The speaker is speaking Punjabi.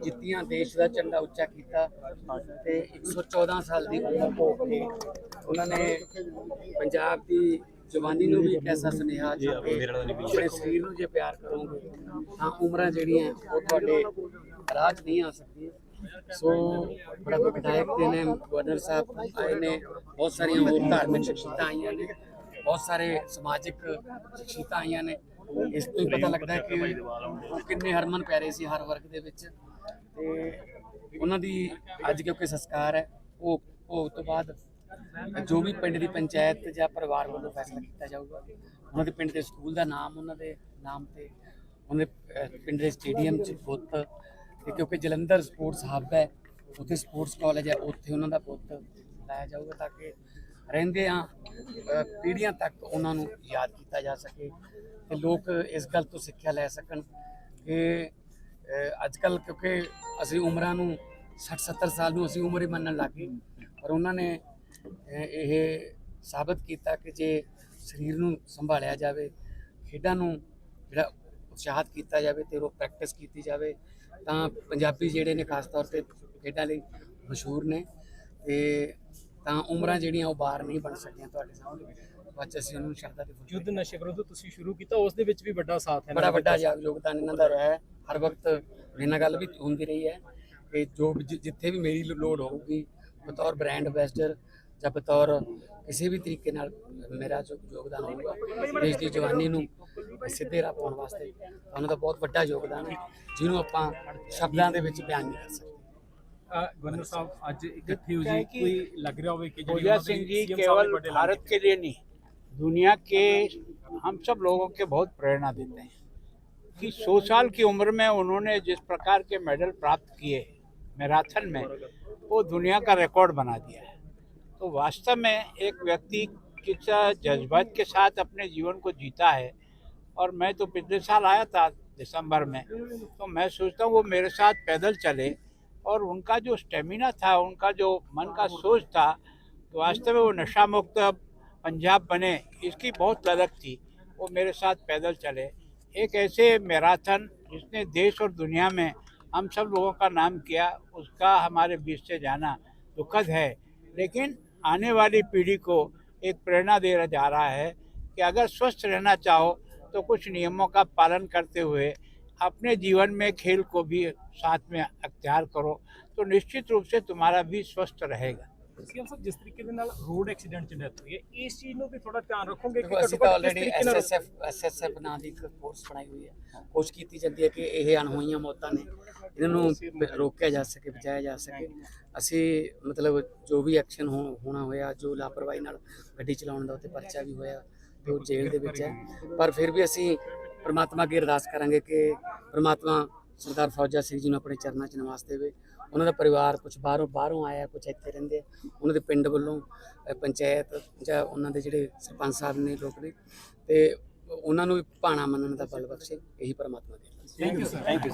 ਜਿੱਤੀਆਂ, ਦੇਸ਼ ਦਾ ਝੰਡਾ ਉੱਚਾ ਕੀਤਾ ਤੇ 114 ਸਾਲ ਦੀ ਉਮਰ ਭੋਗ ਕੇ ਉਹਨਾਂ ਨੇ ਪੰਜਾਬ ਦੀ ਜਵਾਨੀ ਨੂੰ ਵੀ ਐਸਾ ਸੁਨੇਹਾ ਦਿੱਤਾ ਆਪਣੇ ਸਰੀਰ ਨੂੰ ਜੇ ਪਿਆਰ ਕਰੋਗੇ ਤਾਂ ਉਮਰਾਂ ਜਿਹੜੀਆਂ ਉਹ ਤੁਹਾਡੇ ਰਾਜ ਨਹੀਂ ਆ ਸਕਦੀਆਂ। ਸੋ ਬੜਾ ਵਿਧਾਇਕ ਦੇ ਨੇ ਗਵਰਨਰ ਸਾਹਿਬ ਆਏ ਨੇ। ਬਹੁਤ ਸਾਰੀਆਂ ਹੋਰ ਧਾਰਮਿਕ ਸ਼ਖਸੀਅਤਾਂ ਆਈਆਂ ਨੇ। ਬਹੁਤ ਸਾਰੇ ਸਮਾਜਿਕ ਸ਼ਖਸੀਅਤਾਂ ਆਈਆਂ ਨੇ। ਇਸ ਤੋਂ ਪਤਾ ਲੱਗਦਾ ਹੈ ਕਿ ਉਹ ਕਿੰਨੇ ਹਰਮਨ ਪਿਆਰੇ ਸੀ ਹਰ ਵਰਗ ਦੇ ਵਿੱਚ। ਤੇ ਉਹਨਾਂ ਦੀ ਅੱਜ ਕਿਉਂਕਿ ਸੰਸਕਾਰ ਹੈ, ਉਹ ਉਹ ਤੋਂ ਬਾਅਦ ਜੋ ਵੀ ਪਿੰਡ ਦੀ ਪੰਚਾਇਤ ਜਾਂ ਪਰਿਵਾਰ ਵੱਲੋਂ ਫੈਸਲਾ ਕੀਤਾ ਜਾਊਗਾ, ਉਹਨਾਂ ਦੇ ਪਿੰਡ ਦੇ ਸਕੂਲ ਦਾ ਨਾਮ, ਉਹਨਾਂ ਦੇ ਨਾਮ ਤੇ ਉਹਨਾਂ ਦੇ ਪਿੰਡ ਦੇ ਸਟੇਡੀਅਮ 'ਚ ਬੁੱਤ ਤੇ ਕਿਉਂਕਿ ਜਲੰਧਰ ਸਪੋਰਟਸ ਹੱਬ ਹੈ, ਉੱਥੇ ਸਪੋਰਟਸ ਕਾਲਜ ਹੈ, ਉੱਥੇ ਉਹਨਾਂ ਦਾ ਪੁੱਤ ਲਾਇਆ ਜਾਊਗਾ ਤਾਂ ਕਿ ਰਹਿੰਦੇ ਆ ਪੀੜ੍ਹੀਆਂ ਤੱਕ ਉਹਨਾਂ ਨੂੰ ਯਾਦ ਕੀਤਾ ਜਾ ਸਕੇ ਤੇ ਲੋਕ ਇਸ ਗੱਲ ਤੋਂ ਸਿੱਖਿਆ ਲੈ ਸਕਣ ਕਿ ਅੱਜ ਕੱਲ ਕਿਉਂਕਿ ਅਸੀਂ ਉਮਰਾਂ ਨੂੰ 60 70 ਸਾਲ ਨੂੰ ਅਸੀਂ ਉਮਰ ਹੀ ਮੰਨਣ ਲੱਗ ਗਏ, ਪਰ ਉਹਨਾਂ ਨੇ ਇਹ ਸਾਬਤ ਕੀਤਾ ਕਿ ਜੇ ਸਰੀਰ ਨੂੰ ਸੰਭਾਲਿਆ ਜਾਵੇ, ਖੇਡਾਂ ਨੂੰ ਜਿਹੜਾ ਉਤਸ਼ਾਹਤ ਕੀਤਾ ਜਾਵੇ ਤੇ ਉਹ ਪ੍ਰੈਕਟਿਸ ਕੀਤੀ ਜਾਵੇ ਤਾਂ ਪੰਜਾਬੀ ਜਿਹੜੇ ਨੇ ਖਾਸ ਤੌਰ ਤੇ ਖੇਡਾਂ ਲਈ ਮਸ਼ਹੂਰ ਨੇ ਤੇ ਤਾਂ ਉਮਰਾਂ ਜਿਹੜੀਆਂ ਉਹ ਬਾਹਰ ਨਹੀਂ ਬਣ ਸਕਦੀਆਂ ਤੁਹਾਡੇ ਸਾਹਮਣੇ। ਬੱਚ ਅਸੀਂ ਉਹਨੂੰ ਸ਼ਰਧਾ ਦੇ ਯੁੱਧ ਨਸ਼ੇ ਵਿਰੁੱਧ ਤੁਸੀਂ ਸ਼ੁਰੂ ਕੀਤਾ ਉਸ ਦੇ ਵਿੱਚ ਵੀ ਵੱਡਾ ਸਾਥ ਹੈ ਬੜਾ ਵੱਡਾ ਯੋਗਦਾਨ ਇਹਨਾਂ ਦਾ ਰਿਹਾ ਹੈ। ਹਰ ਵਕਤ ਨਾਲ ਗੱਲ ਵੀ ਹੁੰਦੀ ਰਹੀ ਹੈ ਕਿ ਜੋ ਜਿੱਥੇ ਵੀ ਮੇਰੀ ਲੋੜ ਹੋਊਗੀ ਬਤੌਰ ਬ੍ਰਾਂਡ ਐਂਬੈਸਡਰ ਜਾਂ ਬਤੌਰ ਕਿਸੇ ਵੀ ਤਰੀਕੇ ਨਾਲ ਮੇਰਾ ਜੋ ਯੋਗਦਾਨ ਹੋਊਗਾ ਦੇਸ਼ ਦੀ ਜਵਾਨੀ ਨੂੰ ਸਿੱਧੇ ਰਾਹ ਪਾਉਣ ਵਾਸਤੇ ਉਹਨਾਂ ਦਾ ਬਹੁਤ ਵੱਡਾ ਯੋਗਦਾਨ ਹੈ ਜਿਹਨੂੰ ਆਪਾਂ ਸ਼ਬਦਾਂ ਦੇ ਵਿੱਚ ਬਿਆਨ ਨਹੀਂ ਕਰ ਸਕਦੇ ਗਵਰਨਰ ਸਾਹਿਬ ਅੱਜ ਇਕੱਠੇ ਹੋ ਜੀ ਕੋਈ ਲੱਗ ਰਿਹਾ ਹੋਵੇ ਕਿ ਜਿਹੜੀ पूजा ਉਹਨਾਂ ਦੀ सिंह जी CM ਸਾਹਿਬ केवल ਨੇ ਵੱਡੇ भारत के लिए नहीं दुनिया के हम सब लोगों के बहुत प्रेरणा देते हैं कि सौ साल की उम्र में उन्होंने जिस प्रकार के मेडल प्राप्त किए मैराथन में वो दुनिया का रिकॉर्ड बना दिया है तो वास्तव में एक व्यक्ति किस जज्बात के साथ अपने जीवन को जीता है और मैं तो पिछले साल आया था दिसंबर में तो मैं सोचता हूँ वो मेरे साथ पैदल चले और उनका जो स्टेमिना था, उनका जो मन का सोच था तो वास्तव में वो नशा मुक्त पंजाब बने, इसकी बहुत ललक थी। वो मेरे साथ पैदल चले। एक ऐसे मैराथन जिसने देश और दुनिया में हम सब लोगों का नाम किया, उसका हमारे बीच से जाना दुखद है। लेकिन आने वाली पीढ़ी को एक प्रेरणा दे जा रहा है कि अगर स्वस्थ रहना चाहो तो कुछ नियमों का पालन करते हुए अपने जीवन में खेल को भी साथ में अख्तियार करो तो निश्चित रूप से तुम्हारा भी स्वस्थ रहेगा। ਸੀਐਮ ਸਾਹਿਬ ਜਿਸ ਤਰੀਕੇ ਦੇ ਨਾਲ ਰੋਡ ਐਕਸੀਡੈਂਟ ਚ ਡੈਥ ਹੋਈ ਹੈ ਇਸ ਚੀਜ਼ ਨੂੰ ਵੀ ਥੋੜਾ ਧਿਆਨ ਰੱਖੋਗੇ ਦੇਖੋ ਅਸੀਂ ਤਾਂ ਆਲਰੇਡੀ ਐਸਐਸਐਫ ਐਸਐਸਐਫ ਨਾਂ ਦੀ ਇੱਕ ਫੋਰਸ ਬਣਾਈ ਹੋਈ ਹੈ। ਕੋਸ਼ਿਸ਼ ਕੀਤੀ ਜਾਂਦੀ ਹੈ ਕਿ ਇਹ ਅਣਹੋਈਆਂ ਮੌਤਾਂ ਨੇ ਇਹਨਾਂ ਨੂੰ ਰੋਕਿਆ ਜਾ ਸਕੇ ਬਚਾਇਆ ਜਾ ਸਕੇ। ਅਸੀਂ ਮਤਲਬ ਜੋ ਵੀ ਐਕਸ਼ਨ ਹੋਣਾ ਹੋਇਆ ਜੋ ਲਾਪਰਵਾਹੀ ਨਾਲ ਗੱਡੀ ਚਲਾਉਣ ਦਾ ਉੱਤੇ ਪਰਚਾ ਵੀ ਹੋਇਆ ਉਹ ਜੇਲ੍ਹ ਦੇ ਵਿੱਚ ਹੈ। ਪਰ ਫਿਰ ਵੀ ਅਸੀਂ ਪ੍ਰਮਾਤਮਾ ਅੱਗੇ ਅਰਦਾਸ ਕਰਾਂਗੇ ਕਿ ਪ੍ਰਮਾਤਮਾ ਸਰਦਾਰ ਫੌਜਾ ਸਿੰਘ ਜੀ ਨੂੰ ਆਪਣੇ ਚਰਨਾਂ 'ਚ ਨਿਵਾਸ ਦੇਵੇ। ਉਹਨਾਂ ਦਾ ਪਰਿਵਾਰ ਕੁਝ ਬਾਹਰੋਂ ਬਾਹਰੋਂ ਆਇਆ ਕੁਝ ਇੱਥੇ ਰਹਿੰਦੇ ਉਹਨਾਂ ਦੇ ਪਿੰਡ ਵੱਲੋਂ ਪੰਚਾਇਤ ਜਾਂ ਉਹਨਾਂ ਦੇ ਜਿਹੜੇ ਸਰਪੰਚ ਸਾਹਿਬ ਨੇ ਲੋਕ ਨੇ, ਤੇ ਉਹਨਾਂ ਨੂੰ ਵੀ ਭਾਣਾ ਮੰਨਣ ਦਾ ਬਲ ਬਖਸ਼ੇ, ਇਹੀ ਪਰਮਾਤਮਾ ਦੇ thank you sir thank you